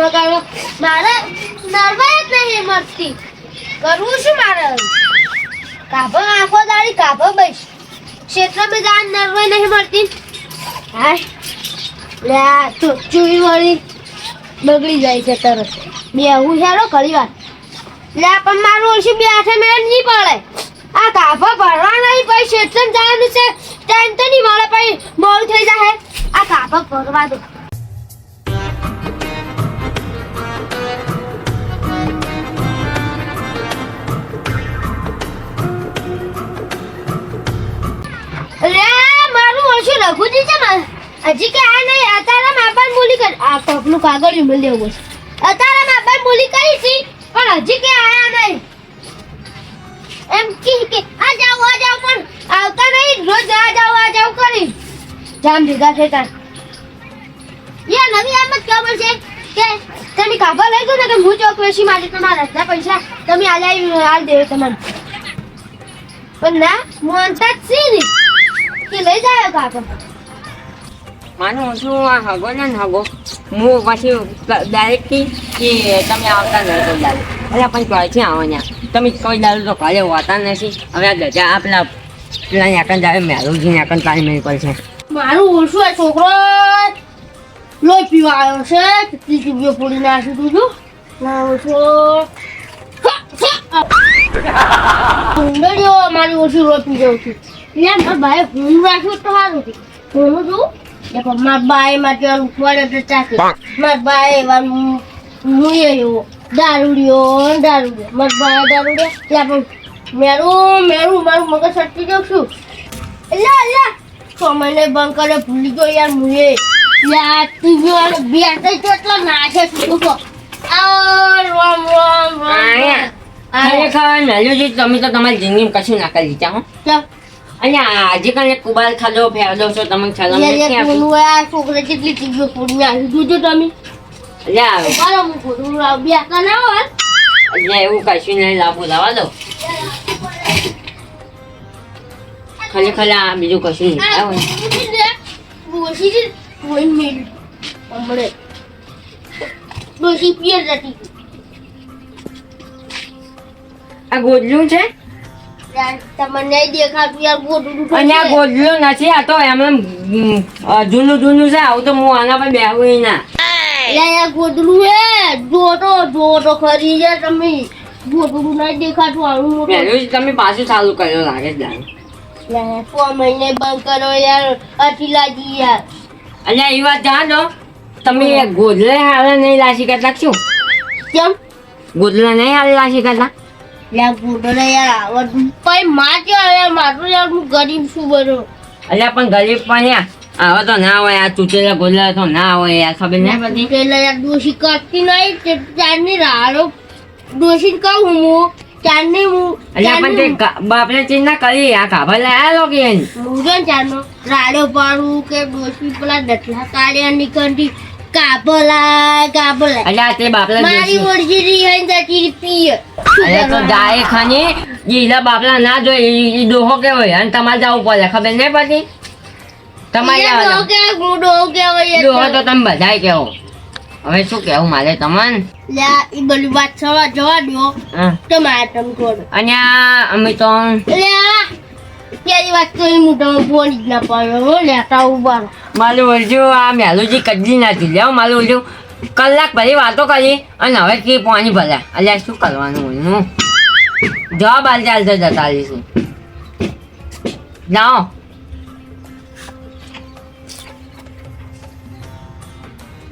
મારે નરવાય જ નહીં મળતી. કરવું શું મારે કાભો આખો દાડી કાભો બસ. ક્ષેત્રમાં જાન નરવાય નહીં મળતી. હાય લે ચૂઈ વળી બગડી જાય છે તરત. બે હું હેરો ઘણી વાર. લે પણ મારું ઓછી બે આઠે મેળ નહીં પડે. આ કાભો ભરવા નહીં પછી ક્ષેત્ર જવાનું છે. ટાઈમ તો નહીં મળે, પછી મોડું થઈ જાય આ કાભો ભરવા દો. હજી કે આ નહીં, અતારા માપાન બોલી કર આ પગનું કાગળ ઉમેલ દેવું છે અતારા માપાન બોલી કરી છે, પણ હજી કે આયા નહીં. એમ કે કે, આ જાવ આ જાવ પણ આવતા નહીં, રોજ આ જાવ આ જાવ કરી. જામ ભેગા થતા યા, નવી આમત ખબર છે કે તમે કાપા લઈ ગયો ને કે હું ચોક વેશી માટે તમારા રસ્તા પૈસા તમે આલ્યા હાલ દેવો તમને પણ ના મોનતા જ છે કે લઈ જાય કાપા માનું શું આ હગો ને હગો. હું પછી ડાયરેક્ટ કે તમે આવતા નહીં કોઈ દાડો અરે પણ ક્યાંથી આવો ને તમે કોઈ દારૂ તો ઘરે હોતા નથી. હવે આ ગજા આ પેલા પેલા યાકન જાય મેલુજી યાકન તારી મેળ પડશે મારું ઓછું આ છોકરો લોહી પીવા આવ્યો છે, કેટલી ટીવીઓ પૂરી નાખી દીધું. ઓછો સુંદરીઓ મારી ઓછી લોહી પી જાઉં છું. મારા ભાઈ હું રાખ્યું તો સારું છે હું છું દેખો મારા બાઈ માટે ઉઠવાડે તો ચાકી મારા બાઈ હું એવો. દારૂડિયો દારૂડિયો. મારા બાઈ દારૂડિયો. એટલે પણ મેરું મેરું મારું મગજ સટકી જાઉં છું. એટલે એટલે સમયને બંધ કરે ભૂલી ગયો યાર મુએ યાર ટીવી વાળો બે તો કેટલો નાખે તું કહો? રોમ રોમ. રોમ ખરેખર મેલુજી તમે તો તમારી જિંદગીમાં કશું ના કરી દીધા હો. અને આજે કાલે કુબાલ ખાધો ફેરદો છો તમને કોનું આ છોકરા કેટલી ટીવીઓ પૂરી નાખી જોજો તમે? એટલે આવે હું કોનું રાવ બે કા ના હોય એટલે એવું કશું નહીં લાભો લાવવા દો. ખરેખર આ બીજું કશું નહીં આવે ડોશી કોઈ મેલ હમણે. ડોશી પિયર જતી આ ગોદલું છે? ગોદલું નથી આ તો એમ જૂનું જૂનું છે આવું તો હું આના પર બેહું ના. યાર ગોદલું હે જોતો જોતો ખરી છે તમે. ગોદલું નહીં દેખાતું આવું મોટું. પહેલું જ તમે પાછું ચાલુ કર્યો લાગે. યાર છ મહિને બંધ કરો યાર અટી લાગી યાર. અને એ વાત જાણો તમે ગોદલે હાલે નહીં લાસી કરતા શું? કેમ? ગોદલે નહીં હાલે લાસી કરતા યાર મારું હું ગરીબ છું બરો અલ્યા પણ ગરીબ પણ યાર આવા તો ના હોય આ ચૂંટેલા ગોદલા તો ના હોય યાર ખબર નહીં પડતી પેલા યાર દોશી કરતી નહીં તે ચારની રાડો. દોષી કહું હું ચારની હું અલ્યા પણ તે બાપને ચીજ ના કરી આ કાભા લાયા લો કે. મુજન ચારનો રાડો પાડું કે દોષી પેલા દટલા કાઢ્યા નીકળતી. કાબલા કાબલા અલ્યા તે બાપલા મારી ઓળજી રહી હે ને જતી અલ્યા તો જાય ખાની ગીલા બાપલા ના જોઈ ઈ- ઈ ડોહો કેવો અને તમારે જવું પડે ખબર નહીં પડતી? તમારે ડોહો તો? તમે બધાય કેવો. હવે શું કેવું મારે તમને? લ્યા ઈ બધી વાત સવા જવા દો. તો મારે તમે કરો અને અમે તો લ્યા પેલી વાત તો હું તમે બોલી જ ના પાડ્યો લેતા ઊભા મારું ઓળજુ આ મેલુજી કદી નથી. લેવો મારું ઓળજુ કલાક ભરી વાતો કરી અને હવે કે પાણી ભર્યા. અલ્યા શું કરવાનું ઓળનું જવાબ આલ ચાલતો જતા રહીશું જાઓ.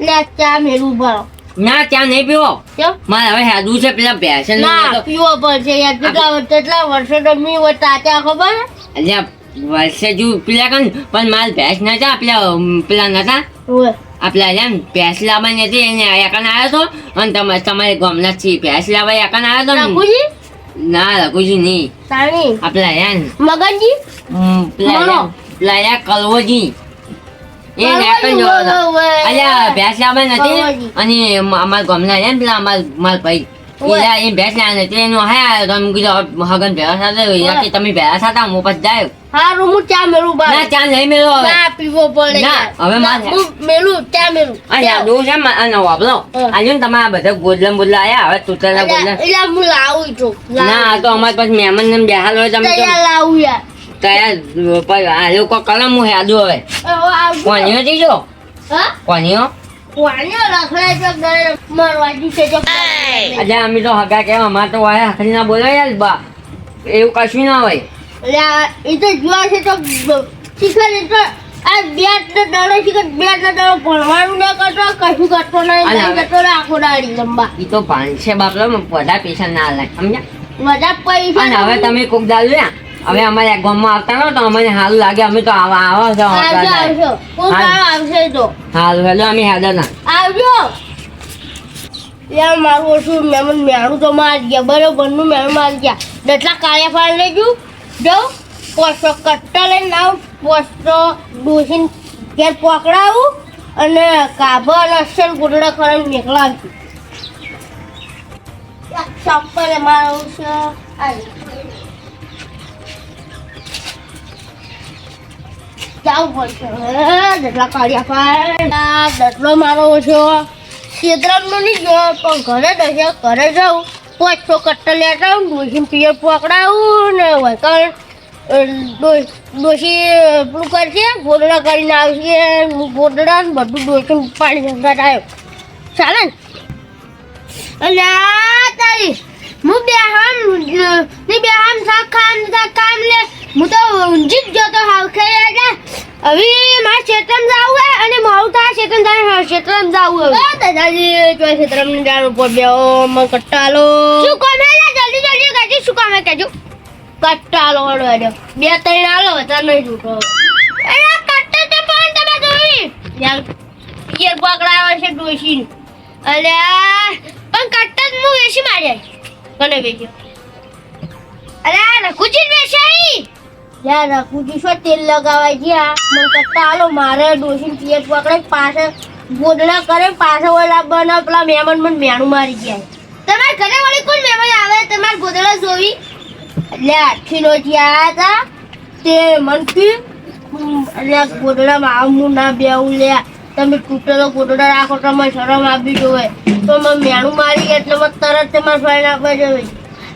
લ્યા ચા મેલું ભરો ના ત્યાં નહીં પીવો. મારે હવે હેદું છે પેલા ભેંસન ના પીવો પડશે. યાર કેટલા વર્ષ કેટલા વર્ષો તમે તાત્યા ખબર? અલ્યા વર્ષે જુ પેલા કન પણ માલ ભેંસ નતા પેલા પેલા નતા આપલા એમ ભેંસ લાવવાની હતી એને એકન આવ્યો હતો અને તમારે તમારે ગામના થી ભેંસ લાવવા એકન આવ્યો તો ને. રઘુજી? નહીં. આપલા યાર મગનજી પેલા કલવોજી. એ. બોલો, ઓય. અલ્યા ભેંસ લાવવાની. હતી અને અમારા ગામના યાર પેલા અમાર માર ભાઈ એલા એ ભેંસ લાવે ને એનો હે આવ્યો તો એમ કીધું હગન ભેળા સાથે એલા કે તમે ભેળા સાથે હું પછી જાય હારું હું ચા મેલું ના બાર ચા નહીં મેળવો હવે. ના પીવો પડે ના. હવે. ના, હું મેલું ચા મેલું આ યાદો છે ને, નવો આપણો હા. આજે ને તમારા બધા ગોદલા બોદલા આયા હવે તૂટેલા ગોદલા. એટલે હું લાવું છું. ના તો અમારે પાસે મહેમાન ને બેહાલ હોય તમે તો લાવું યાર. પર આ લોકો કલમ હું યાદો હવે. કોણીઓ જીજો? હા? કોણીઓ છે તો અમે તો હગા કેવા અમાર તો વાયા હખરી ના બોલો જ બા. એવું કશું ના હોય. એટલે એ તો જોવા છે તો બ- એ તો આ બે ને દડો બે બેટ ને દડો ભણવાનું ના કરતો કશું કરતો નહીં હવે- જતો આખો દાડી લંબા. એ તો ભાનશે બાપલો બધા પૈસા ના લે સમજ્યા? બધા પૈસા અને હવે તમે કોક દાલ લ્યા. હવે અમારે આ ગામમાં આવતા રહો તો અમને સારું લાગે. અમે તો આવા આવા છો આવજો. આવશે તો? હાલ હેલો અમે હેડો ના. આવજો. યાર મારું ઓછું મેમન મેણું તો મારી ગયા બરોબરનું મેણું મારી ગયા. જેટલા કાળિયા ફાળ લેજો. જાઉં પોસ્ટો કટ્ટા લઈને આવું પોસ્ટો ડોસીને ઘેર પકડાવું અને કાબો અને અસલ ગુડડા ખરાબ નીકળાવી ચપ્પલ મારું છે. આવી. જાવું પડશે આ દટલો મારો ઓછો. ખેતરામનો નહીં ગયો, પણ ઘરે દશે ઘરે જાઉં. પાંચસો કટ્ટા લેતા આવું ડોસી પિયર પકડાવું ને વૈકણ ડોસી પેલું કરશે ગોદડા કરીને આવશે ગોદડા બધું ડોસી પાણી સંગાટ આવ્યો ચાલે ને? અલ્યા, તારી હું બે હામની બે હામ શાક ખામ લે હું તો ઊંઘી ગયો તો હાવ ખાઈ એટલે હવે મારે ક્ષેત્રમ જાવું હે અને મારું થાય ક્ષેત્રમ તારે ક્ષેત્રમ જાવું હવે દાદાજી તો ક્ષેત્રમની જાણ ઉપર બેહો મને કટ્ટાલો શું કામ હે? જલ્દી જલ્દી કહેજો શું કામ હે કહેજો કટ્ટાલો હળો હળો બે ત્રણ આલો વધારે નહીં છૂટો અરે કટ્ટા તો પણ તમે જોઈ યાર પિયર પકડાયો છે ડોશી અલ્યા પણ કટ્ટા હું વેચી માર્યા કને વેચ્યો અરે રઘુજી વેચાઈ? યાર રઘુજી શું તેલ લગાવાય ગયા મને કરતા હાલો, મારે ડોસી પિયર પકડે પાસે ગોદડા કરે પાસે ઓલા બના પેલા મહેમાન મને મેણું મારી ગયા. તમારા ઘરે વાળી કોણ મહેમાન આવે? તમારા ગોદડા જોવી? એટલે આખી નો જ્યાં હતા તે મનથી એટલે ગોદડામાં આવું ના બેવું લે તમે તૂટેલો ગોદડા રાખો તમે શરમ આપી જોવે તો મેં મેણું મારી એટલે મેં તરત તમારે ફાઈન આપવા જોવે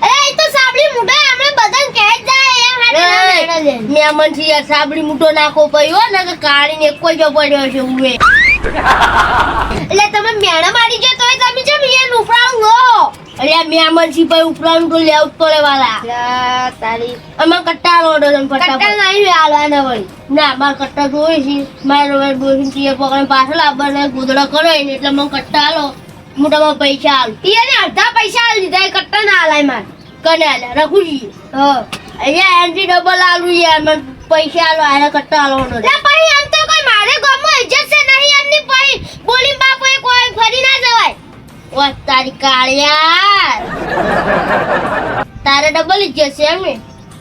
અરે એ તો સાબડી મુઢા આપણે બધા કહે જ જાય મહેમાન છે યાર સાબડી મૂટો નાખો પડ્યો ને કે કાઢીને એક જ પડ્યો છે ઉવે એટલે તમે મેણા મારી જો તોય તમે જેમ અહીંયા ઉપરાણું લો. અરે મે મહેમાન ભાઈ ઉપરાણું તો લેવ જ પડે વાલા. તારી. અમે કટ્ટા રોડો છે કટ્ટા નહીં વળી. ના મારે કટ્ટા જોઈ છે. મારે ડોસી ટીએ પકડીને પાછળ આવવાના ગોદડા કરે ને એટલે મને કટ્ટા હાલો મોટામાં પૈસા ટીએ અડધા પૈસા હાલ દીધા કટ્ટા ના હાલાય મારે. કને રાખું છીએ હા. અહીંયા એનથી ડબલ આલું યાર મને પૈસા આલો આને કટ્ટા હાલો લે પછી એમ તો કોઈ મારે ગામમાં ઇજ્જત છે નહીં એમની બોલી બાપુ કોઈ ફરી ના જવાય. ઓ તારી કાળિયા. તારે ડબલ ઇજ્જત છે એમ ને?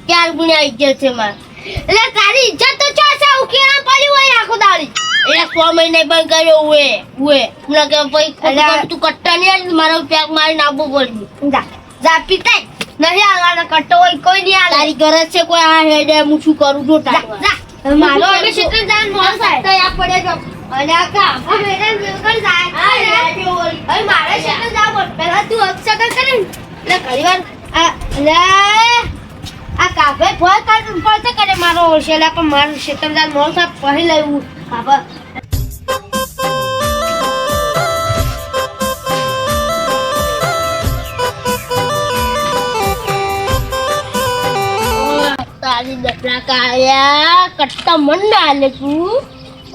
ચાર ગુણ્યા ઇજ્જત છે મારે. એટલે તારી ઇજ્જત તો ચા છે ઉકેલા પડી હોય આખો દાડી. એટલે છ મહિને બંધ કર્યો ઉએ ઉએ. મને કે ભાઈ તું કટ્ટા નહીં મારો પેક મારી આપવું પડી જા. જા પીતાય. નહીં આલવાનો કટ્ટો હોય કોઈ નહીં આલે. તારી ગરજ છે કોઈ આ હેડે હું શું કરું? જો જા મારો હવે ક્ષેત્ર જાન મોર થાય. તો આ પડે જો. અને આ કા આ મેડમ બિલકુલ જાય. અરે મારે ક્ષેત્ર જાવ પહેલા તું અક્ષર કરે એટલે ઘણી વાર આ, લે. આ કાભે ફોન કર મારો એટલે પણ મારું શેતરદાર મોર થાય પહેલા લેવું કાભા તારી કાયા કટ્ટા ના આલે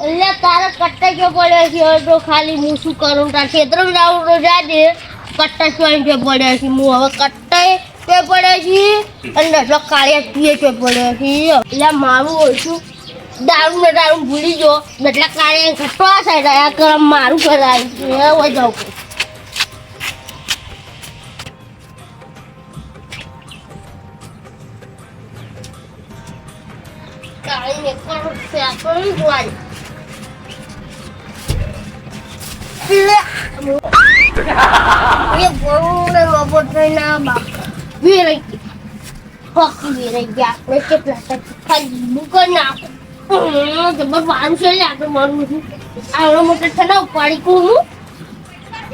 એટલે તારે કટ્ટા જો પડ્યા છે તો ખાલી હું શું કરું? તાર ક્ષેત્ર તો જાજે. કટ્ટા ચોઈ જો પડ્યા છે, હું હવે કટ્ટા તે પડે છે અને દફડા કાળિયા પીએ છે પડે છે. એટલે મારું ઓછું દારૂ ને દારૂ ભૂલી જો એટલે કાળિયા ઘટવા આ સાઈડ આયા કરમ મારું કરાય હવે જાઉં કાળીને કરું આ બહુ રોબોટ થઈને બા વેરાઈ ગયા ફક વેરાઈ ગયા આપણે કેટલા તક ખાલી મૂકર નાખો જબર વારું છે આપણે મારું છું આવડો મોટો ઠંડા ઉપાડી કું હું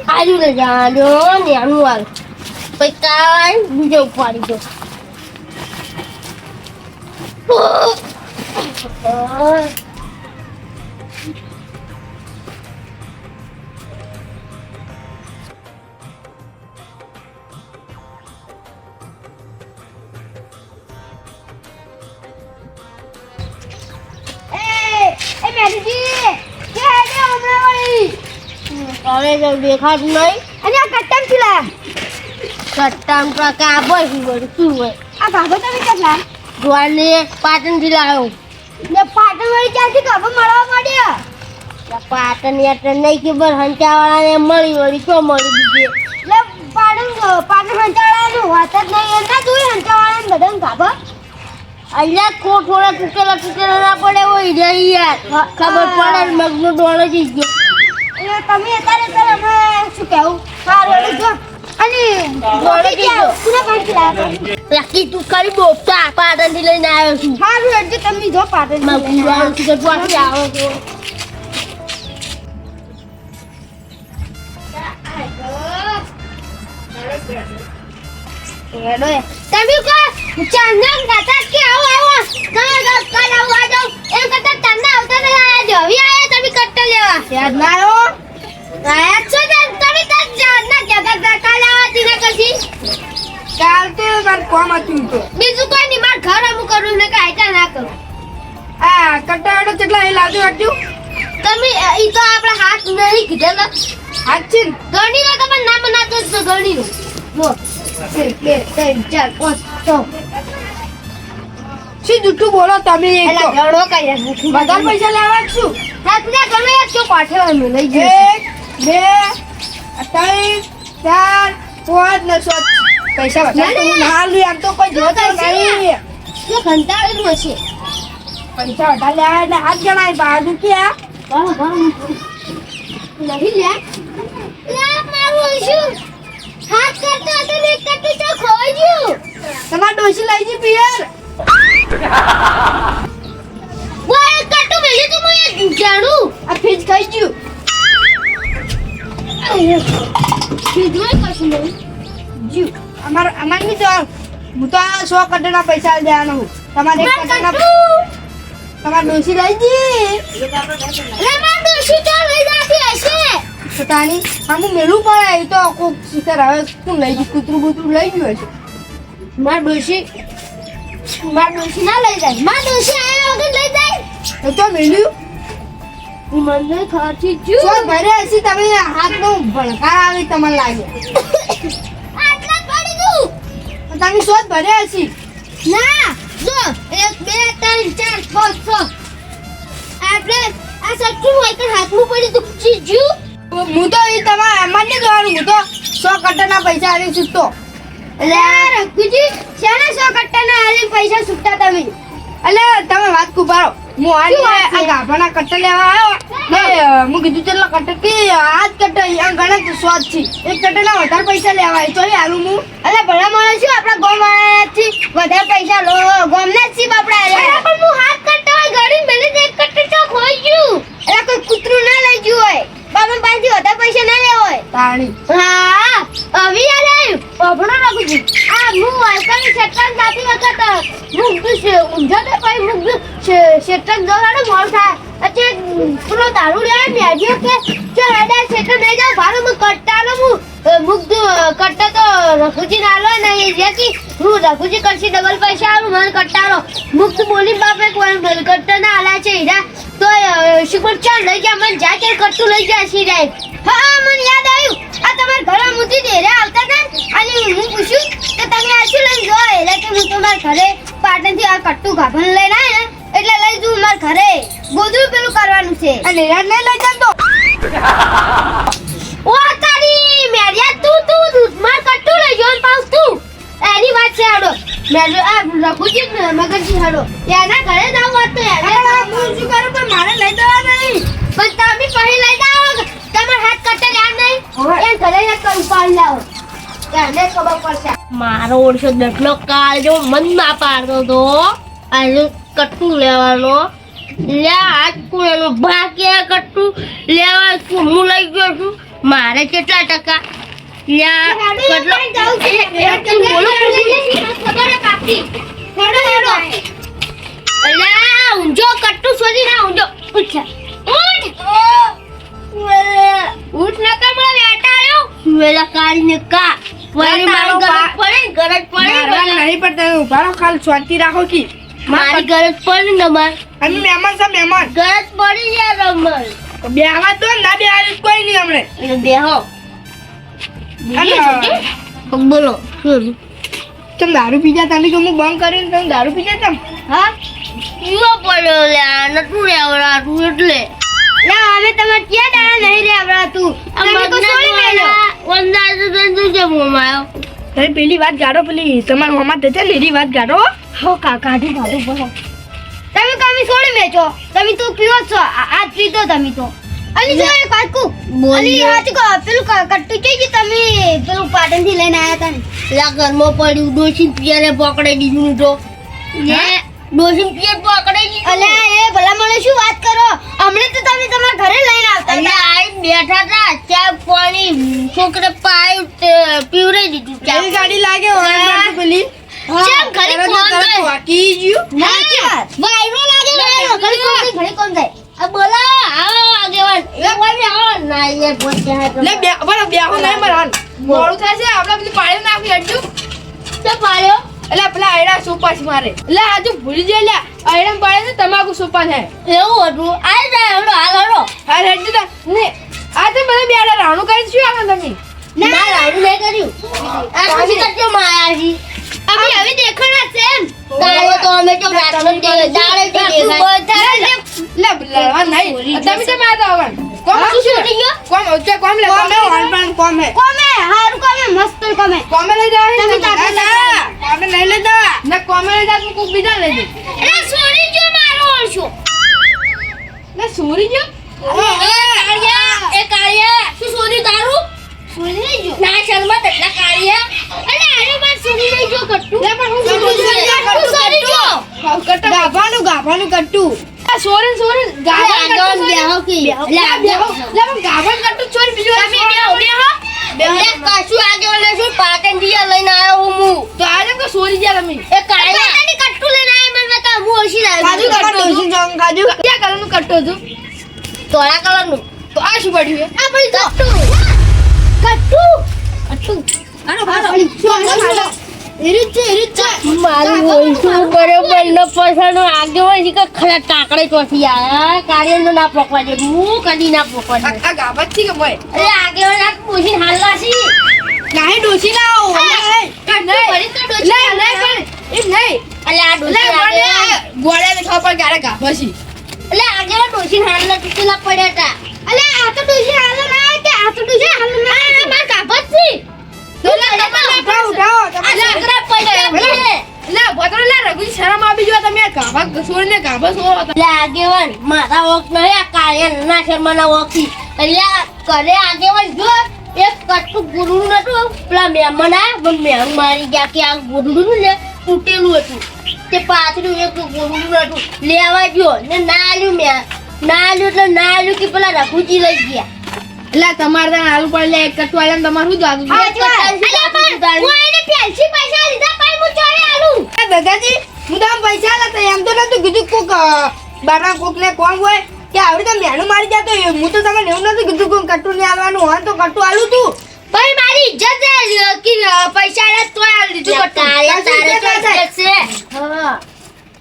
આજુ ને ને આનું પછી કાંઈ બીજો ઉપાડી દો એ વળી દેખાત જો નહીં. અને આ કટ્ટામ ચલા. કટ્ટામ તો કાબો છે બોલ શું હોય? આ કાબો તમે કેટલા? જોવાને પાટણથી લાવ્યો ને પાટણ વાળી ક્યાંથી કાબો મળવા માંડ્યા. પાટણ યાર નહીં ખબર હંચાવાળાને મળી વળી. તો મળી દીધી એટલે પાટણ પાટણ હંચાવાળાનું વાત જ નહીં. એમ ના જોઈ હંચાવાળાને બધાને કાબા અહીંયા થો થોડા કુકેલા કુકેલા ના પડે હોય જઈ યાર. ખબર પડે મગનો ડોળો ગયો. એટલે તમે અત્યારે અત્યારે અમે શું કહેવું? સારું જો. અને ડોળો જઈ ગયો પુના પાછી લાવ્યા લકી તું કરી બોપતા પાટણથી લઈને આવ્યો છું. સારું એટલે તમે જો પાટણમાં ગુવાનું છે તું આખી આવો છો. હેડો તમે કા ચંદન ગાતા કે આવો આવો. તમે તો આવવા જાવ એમ કરતા તમને આવતા ને આ જવી આયા તમે લેવા. યાદ ના આવ્યો આયા છો ને તો જાન ના કહેતા હતા. કાલ આવા દીના કશી? કાલ તો મારે કોમ હતું તો. બીજું કોઈ નહીં માર ઘર અમુક કરું ને કાયદા ના કરું આ કટાડો કેટલા એ લાવ્યો હતું તમે ઈ તો આપણા હાથ નહીં કીધેલા. હાથ છે ગણી નો તમે નામ બનાતો જ તો ગણી નો જો બે ત્રણ ચાર પાંચ છ. શું જૂઠું બોલો તમે બધા પૈસા લેવા છું પૂજા ગમે તો પાઠે લઈ જઈએ એક બે ચાર પાંચ ને પૈસા બચાવ હું હાલ તો કોઈ જોતો નહીં. કે કંટાળેલું હશે. પૈસા વધારે લે એટલે હાથ જણાય બહાર દુખ્યા ઘણું ઘણું નહીં લે. તમારે ડોસી લઈ જઈ પિયર? જાણુ આ ફ્રીજ ખાઈ ગયું. ફ્રીજમાં કશું નહીં જીવ અમાર અમાર નહીં તો હું પૈસા દેવાનો તમારે એક તમારે ડોસી લઈ જી ડોસી તો લઈ જાતી હશે. પોતાની મેલું પડે એ તો કોક શિકાર હવે શું લઈ ગયું? કૂતરું કૂતરું લઈ ગયું હશે. માર ડોસી માર ડોસી ના લઈ જાય. માર ડોસી આવ્યા લઈ જાય. તો મેલ્યું. મને ખર્ચી જો જુ ઘરે હસી તમે હાથનું ભણકાર આવે તમને લાગે. આટલા પડી દઉં. તમે સો ભરે હસી ના જો એક બે ત્રણ ચાર છ છ. આપણે આ સચ્ચું હોય તો હાથમાં પડી દું જીજુ હું તો એ તમારે એમાં નહીં જોવાનું. હું તો સો કટરના પૈસા આવી છૂટતો. અલે રઘુજી શેના સો કટ્ટાના આવી પૈસા છૂટતા તમે? એટલે તમે વાત કુપારો આજે ગાભાના લેવા આવ્યો. ને હું કીધું ચલો કટ કે આ જ કટ્ટર અહીંયા ગણે સ્વાદ છે. એક કટ્ટરના વધારે પૈસા લેવાય તો હાલું હું. અરે ભલા માણસ છું આપણા ગોમ વાળાથી વધારે પૈસા લો ગોમના જ સીપ આપણા અરે પણ હું હાથ કટ્ટા હોય ગાડી મેલી એક કટ્ટર તો ખોઈ ગયું. અરે કોઈ કૂતરું ના લઈ ગયું હોય. બાબા પાસેથી વધારે પૈસા ના લેવો હોય. પાણી હા હવે યાદ આવ્યું. રાખું છું. આ હું વાલકાની શેતરાન જાતી વખત છે ઊંઝા તો પછી મુગ્ધ શેતરાન જવાનો મોર થાય. અચે પેલો દારૂ લે મેગ્યો કે ચલ હેડા શેતરાન લઈ જાવ ભારો હું કટ્ટાનો હું મુગ્ધ કટ્ટા તો રઘુજી નાલો ને એ જે કે હું રઘુજી કરશી ડબલ પૈસા આવું મને કટ્ટારો મુક્ત બોલી બાપે કોઈ કટ્ટા ના આલા છે હીરા. તો શુક્ર ચાલ લઈ ગયા મને જા કે કટ્ટું લઈ ગયા સી જાય હા મને યાદ આવ્યું. આ તમારા ઘરે મુતી દેરે આવતા ને? અને હું પૂછ્યું કે તમે આ શું લઈ જો? એટલે કે હું તમારા ઘરે પાટણથી આ કટ્ટું ગાભણ લઈને આવે ને એટલે લઈ જઉં મારા ઘરે. ગોદરું પેલું કરવાનું છે. અને લઈ જતો ઓ તારી મેરિયા તું તું દૂધમાં કટ્ટુ લઈ જો પાઉસ તું. એની વાત છે હાડો. મેરે આ રઘુજી મગરજી હાડો. એના ઘરે જાવ વાત તો એને હું શું કરું પણ મારે લઈ દેવા નહીં. પણ તમે પહેલી લઈ જાઓ. તમાર હાથ કટ્ટે યાદ નહીં. એ ઘરે તને ખબર પડશે. મારો ઓળશો દટલો કાલ જો મન ના પાડતો તો. આજે કટ્ટુ લેવાનો. લે આજ એનું ભાગે કટ્ટુ. લેવા છું હું લઈ ગયો છું. મારે કેટલા ટકા? ઊંજો કટ્ટુ શોધી ના ના કમળા આવ્યો વેલા કાઢીને કા. વળી મારી ગરજ પડે ગરજ પડે. નહીં પડતા ઊભા રહો ખાલી શાંતિ રાખો કી. મારી ગરજ પડે ને માર અમે મહેમાન છે મહેમાન. ગરજ પડી જાય રમણ બે આવા તો ના બે આવી કોઈ નહીં હમણે. એટલે બેહો બોલો. તમે દારૂ પીજા તને કે હું બંધ કરીને તમે દારૂ પીજા તમ હા? પીવો પડ્યો લે નતું રેવડાતું એટલે. લા અમે તમે ક્યાં દાડા નહીં તમે તો છોડી તો તમે પેલી વાત ગાડો પેલી તમારા મામા થશે ને એની વાત ગાડો હો. કાકા કાઢી કાઢું બોલો. તમે તમે છોડી મેચો તમે તો પીવો છો. આ આજ પીધો તમે તો. અલી જો એક વાત કુ બોલ અલી લે. કો પેલું કટ્ટુ છે કે તમે પેલું પાટણથી લઈને આયા તા ને? લા ઘરમાં પડ્યું. ડોસી પિયારે પકડાઈ દીધું તો. ને ડોસી પિયર પકડાઈ દીધું. અલ્યા એ ભલા મને શું વાત કરો? હમણે તો તમે તમારા ઘરે લઈને આવતા હતા. આઈ બેઠા હતા ચા પાણી છોકરે પાયું તે પીવરાઈ દીધું. ચા ગાડી લાગે ઓર તો પેલી? ચમ ઘરે ને કોણ જાય? વાકી ગયું? વાત. વાયરો લાગે વાયરો. ઘડી કોણ જાય, ઘડી કોણ જાય? આ બોલો આવો આગેવાન એ કોઈ આવો. ના એ પોતે હે લે બે બરાબર બેહો નહીં બરાબર મોડું થાય છે આપણે પેલી પાડી નાખી અડજો તો પાડ્યો. એટલે પેલા આયડા સોપા મારે? એટલે આજુ ભૂલી જાય લે. આયડા પાડે છે તમાકુ સોપા થાય? એવું હતું. આઈ જાય હળો હાલ હળો હાલ હેડ દે ને આ તો મને બે આડા રાણું કરી શું આના તમે? ના રાણું નહીં કર્યું. આ ખુશી કરજો માયા છી અમે હવે દેખાણા છે કાલે તો અમે તો રાતનો દે- દાડે જ દેખાય. નહીં. તમે તમે આ આવણ કોમ શું શું છે કોમ ઓછે કોમ લે કોમ વાળપણ કોમ હે કોમે. હારું કોમે મસ્ત કોમે. કોમે લઈ જા તમે તાકો ના કોમે લઈ ના કોમે લઈ જા તું કોક બીજા લઈ છોડી જો મારો ઓળશો ના સુરી જો એ કાળિયા એ કાળિયા. શું સોરી તારું? ના શર્મા તેટલા કાળિયા અલે આને બાર શોધી લઈ કટ્ટુ. લે પણ હું શું સુરી જો કટ્ટુ. ગાભાનું ગાભાનું કટ્ટુ. આ સોરન સોરન ગાભાનું આગળ કટ્ટુ બેહો કે. લે બેહો. લે પણ ગાભાનું કટ્ટુ છોડ બીજું તમે બેહો બેહો. એટલે કશું આગળ શું પાટણ દિયા લઈને આવ્યો હું. હું તો આજે કો સોરી જા તમે. એ કાળિયા. કટ્ટુ લઈને આવ્યો મને કા હું ઓછી કાજુ કટ્ટુ શું કાજુ. ક્યાં કલરનું કટ્ટુ હતું? ધોળા કલરનું. તો આ શું પડ્યું આ ભાઈ કટ્ટુ. ન છે કે કાકડે ચોથી આયા કાર્યનો ના પકવા દે હું કદી ના પકવા દે અરે આગે હોય ના પૂછી હાલવા છી નહીં ડોસી લાવો ને પડ્યા હતા. અલે આ તો હાલો ના કે આ તો ડોશી હાલો ના આ માર કાપત છી. ઉઠાવો ઉઠાવો આ છોકરા પડ્યા છે. લે ભદ્ર લે રઘુ શરમ આપી જો તમે ગાભા છોડીને ગાભા છો. એટલે આગેવાન મારા વોક નહીં આ કાર્ય ના શર્માના વોકથી એટલે કરે આગેવાન જો એક કટકું ગુરુડું નતું પેલા મહેમાન આયા પણ મહેમાન મારી ગયા કે આ ગુરુડું ને તૂટેલું હતું. તે પાછળનું એક ગુરુડું નતું. લેવા ગયો ને ના આલ્યું મેં. ના આલ્યું એટલે ના આલ્યું કે પેલા રઘુજી લઈ ગયા. એટલે તમારે ત્યાં આલુ પડે લે એક કટુ આલે તમારે શું જાદુ હું એને પેલસી પૈસા લીધા પણ હું ચોરે આલુ. એ દાદાજી હું તમને પૈસા લેતા એમ તો નતું કીધું કોક બારા કોક ને કોમ હોય કે આવડી તો મેણું મારી જતો હું તો તમને એવું નતું કીધું કોક કટું ને આવવાનું હોય તો કટું આલું તું. ભાઈ મારી ઇજ્જત કે પૈસા લે તો આલી દીધું. તારે તારે તો ઇજ્જત છે. હા.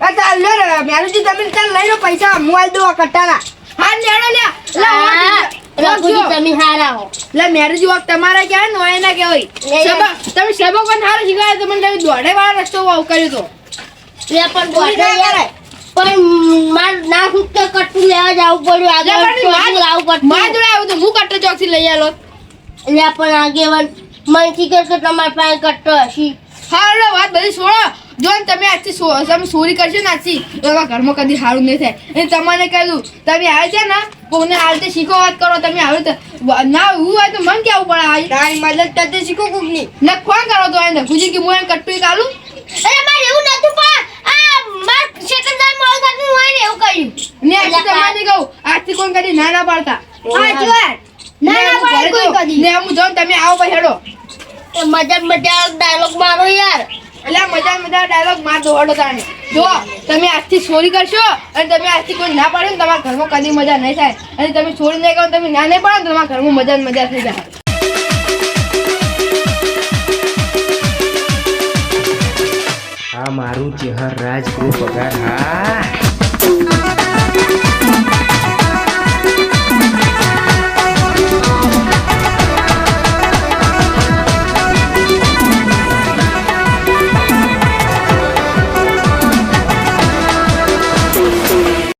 આ તાર લે મેરુજી તમે તાર લઈ લો પૈસા હું આલ દઉં કટ્ટાના હા લેડો લે. રઘુજી તમે હારા હો. લે મેરુજી વખત તમારા ક્યાં નો એના કે હોય લે, લે. સબક તમે સબક પણ સારું શીખવાડે તમને તમે દોડે વાળો રસ્તો વાવ કર્યો તો? લે પણ ગોઠવે યાર. પણ માર ના ખૂટકે કટ્ટું લેવા જવું પડ્યું. આગળ ચોથી લાવવું પડતું. માર જોડે આવ્યું તો હું કટ્ટો ચોકથી લઈ આલો? લે પણ આગેવાન મનથી કે કે તમારી પાસે કટ્ટો હશી. હા લો વાત બધી છોડો. જો તમે આજથી તમે ચોરી કરશો ને આજથી તો એવા ઘરમાં કદી સારું નહીં થાય. અને તમને કહેલું તમે આવે છે ને કોને હાલતે શીખો વાત કરો તમે આવે રીતે ના એવું હોય તો મન કેવું પડે આઈ તારી મદદ કરતે શીખો કોકની. ને કોણ કરો તો આઈને ગુજી કે હું એને કટ્ટુઈ કાલું અરે મારે એવું નતું પણ આ માર સેકન્ડર મોળ થતું હોય ને એવું કહ્યું ને આજથી તમને કહું આજથી કોણ કદી ના ના પાડતા. હા જો ના ને પાડે કોઈ કદી. ને હું જો તમે આવો પછી હેડો મજા મજા ડાયલોગ મારો યાર. એટલે મજા મજા ડાયલોગ માર દોડો તાણે. જો તમે આજથી ચોરી કરશો અને તમે આજથી કોઈ ના પાડો ને તમારા ઘરમાં કદી મજા નહીં થાય. અને તમે ચોરી નહીં કરો તમે ના નહીં પાડો તમારા ઘરમાં મજા મજા થઈ જાય. હા મારું ચહેર રાજ પગાર. હા.